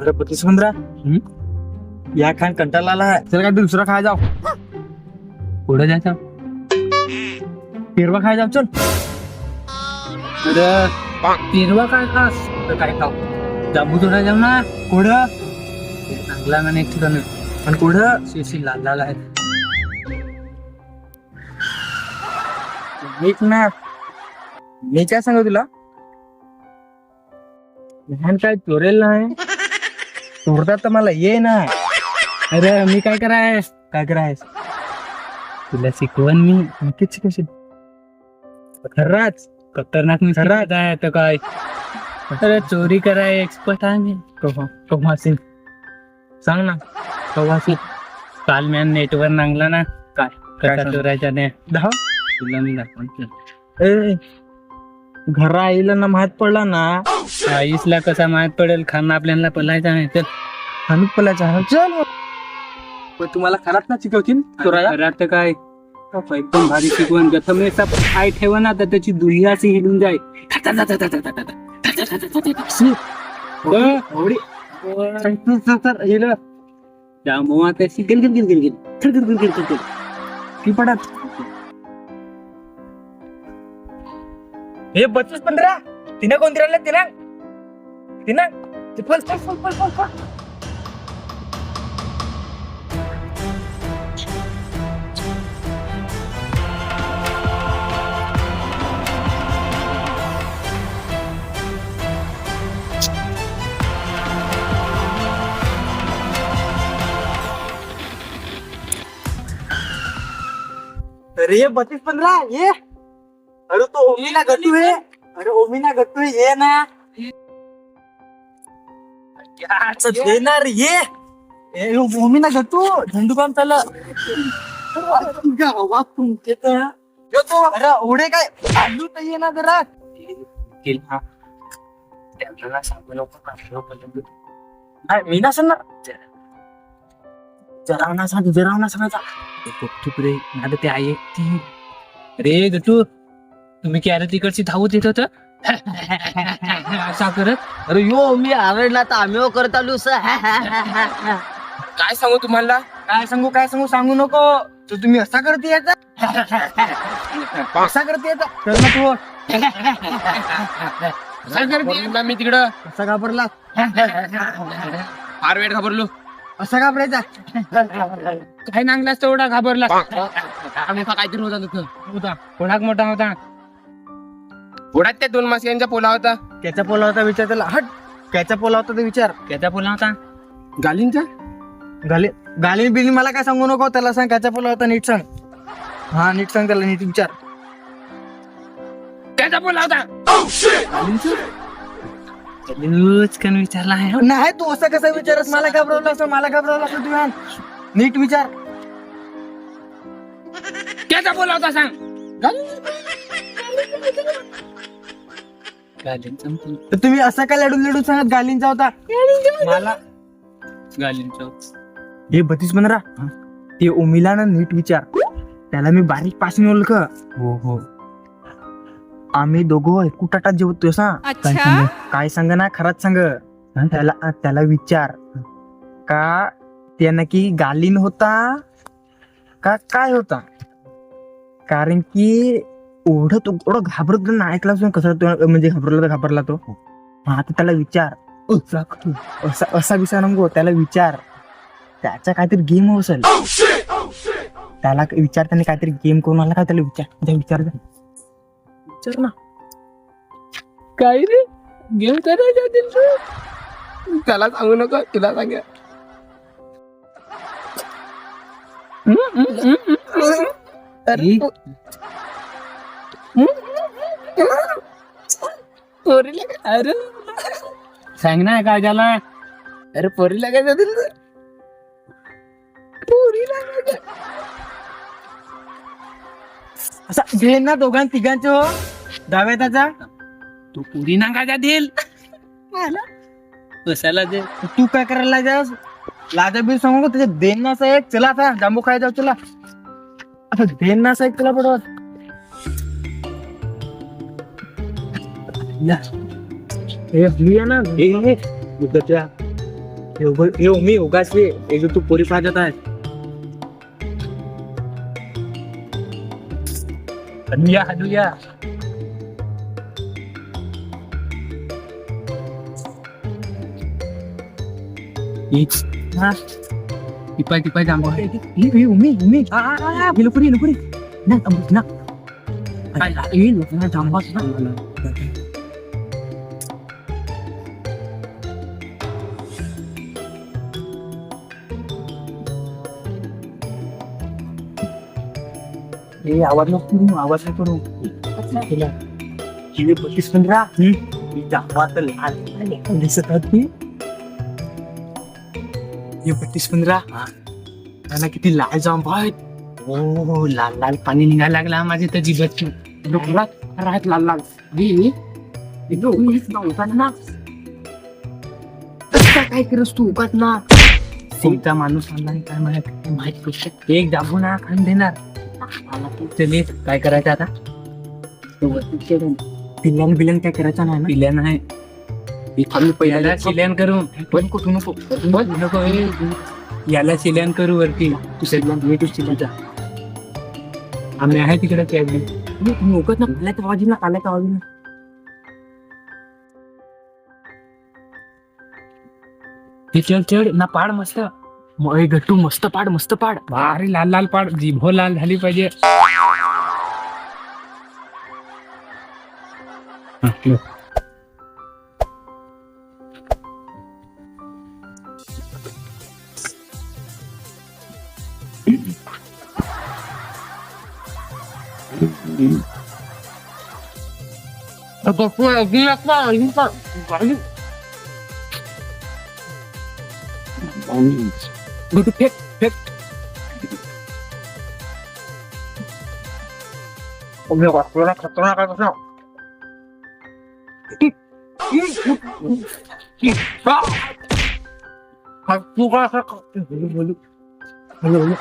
अरे पतीस पंधरा या खान कंटाळा आला आहे. चल काय दुसरा खाय जाव पुढे जायचं. हिरवा खाय जाव चल. अरे हिरवा काय खास? तर काय खाऊ? जांबू थोडा जाऊ ना. कुठं ते चांगला ना एक ठिकाण. पण कुठं शेशी लाल लाल आहे. मीच ना. मी काय सांगू तुला? लहान काय चोरेल नाही. चोरतात तर मला ये ना. अरे मी काय कराय काय करायस? तुला शिकवण मी. नक्कीच शिकवशील. खर्राच. खतरनाक मी खरं? शिकत आहे तर काय. अरे चोरी कराय एक्सपर्ट आहे मी. कव्हा सांग ना. कव्हासीन काल मॅन नेटवर नांगला ना. काय? कसा? चोरायचा नाही दहा? तुला मी दाखवतो ए घरा आईला ना माहीत पडला ना. आईसला कसा माहीत पडेल खान आपल्याला पलायचा नाही चल आम्ही पलायचा चल पण तुम्हाला खरात ना शिकवतील तुराला तर काय एकदम भारी शिकवण जखमेचा आय ठेवा ना तर त्याची दुही अशी हिडून जाय हे बत्तीस पंधरा तिने कोणती राहिलं तिने तिना ते फल फल फल फल फल फल अरे ये बत्तीस पंधरा ये. अरे तो ओमी ना गट्टू है. अरे ओमी ना गट्टू है ये ना. याच देणार ये. ए भूमी ना घेतो झंडू काम त्याला हवा तुमचे काय? आलू नाही ये ना जरा. त्यांना सांगू नको नाही मी ना सांगणार जरावना सांग जरावना सांगायचा चुप रे आता ते आई ती. रे गटू तुम्ही कॅरे तिकडची धावू येत होत असा करत. अरे यो मी आवडला तर आम्ही करत आलो काय सांगू तुम्हाला? काय सांगू काय सांगू सांगू नको. तर तुम्ही असा करते याचा? असा करते याचा? ना तू. करते मी तिकडं. असा घाबरला? फार वेळ घाबरलो. असा घाबरायचा? काय नांगलास तेवढा घाबरला. मोठा काहीतरी होता तिथं. होता. कोणाक मोठा होता घोड्यात त्या दोन मासिकांचा पोला होता. त्याचा पोला होता विचार त्याला. हट. त्याचा पोला होता ते विचार. त्याचा बोला होता? गालींचा? गाली गाली बिली मला काय सांगू नको त्याला सांग त्याचा पोला होता नीट सांग. हा नीट सांग त्याला नीट विचार. त्याचा बोला होता. लूच कन विचारला आहे. हो. नाही तू असं कसं विचारस मला घाबरवलं असं मला घाबरवलं असं तू नीट विचार. त्याचा बोला होता सांग. गालींचा तर तुम्ही असं काय लढून लढून सांगत गालींचा होता? मला गालींचा हे बत्तीस पंधरा ते ओमिला ना नीट विचार. त्याला मी बारीकपासून ओळख. हो हो. आम्ही दोघं कुटाटात जेवतोय सा. अच्छा. काय सांग? ना खराच सांग. त्याला त्याला विचार. का त्या नक्की गालीन होता? का काय होता? कारण की एवढं तो एवढं घाबरत ना ऐकला असून कसा तो म्हणजे घाबरला तर घाबरला तो. हा. तर त्याला विचार. असा असा विचार नको त्याला विचार. त्याचा काहीतरी गेम असेल. त्याला विचार त्याने काहीतरी गेम करून आला का त्याला विचार? त्या विचार विचार ना. काय रे गेम करायचा दिल त्याला सांगू नको तुला सांग. अरे सांग ना काय झाला? अरे पोरीला काय जातील असा घे ना दोघां तिघांचे हो. डाव्या त्याचा तू पुरी ना काय देईल. कशाला दे? तू काय करायला लाजास लाजा बिल सांगू नको त्याच्या देन ना एक चला आता जांबू खाय जाऊ तुला आता देन ना एक तुला पडवत Ya. Eh, Julia na. Eh, eh. Buka siya. Eh, eh, umi, hugas eh. Eh, tu puri pada tayo. Ano ya, ano ya. Eh, ha? Ipay, ipay, damo. Eh, eh, umi, umi. Ah, ah, ah. Ilupuri, ilupuri. Nak, nak. Ay, ayun. Ang tambas na. Ay, ayun. ए आवाज नको करू आवाज नाही करू किती बत्तीस पंधरा जांभा तर लहान दिसत होती ये बत्तीस पंधरा त्याला किती लाल जांभा आहेत. हो लाल लाल पाणी निघायला लागला माझे तर जीभत. डोंगरात राहत लाल लाल. ना काय करस तू उगात ना? कोणता माणूस आणला आणि काय माहीत माहीत एक दाबू ना खान देणार. चले काय करायचं आता? पिल्यान बिल्यान काय करायचं नाही ना? पिल्या नाही आम्ही पहिल्याला शिल्यान करू. पण कुठून नको? हे. याला शिल्यान करू वरती. शिल्याचा आम्ही आहे तिकडे कॅब तुम्ही ओकत ना काल्याच्या बाजूला काल्याच्या बाजूला हे चढ चढ. ना पाड मस्त. मग गट्टू मस्त पाड मस्त पाड. भारी लाल लाल पाड. जिभो लाल झाली पाहिजे. हा, लो. Gottu फेक फेक Ome खतरनाक खतरनाक आहे कसं तू काय असं बोलू बोलू बोलू बोलू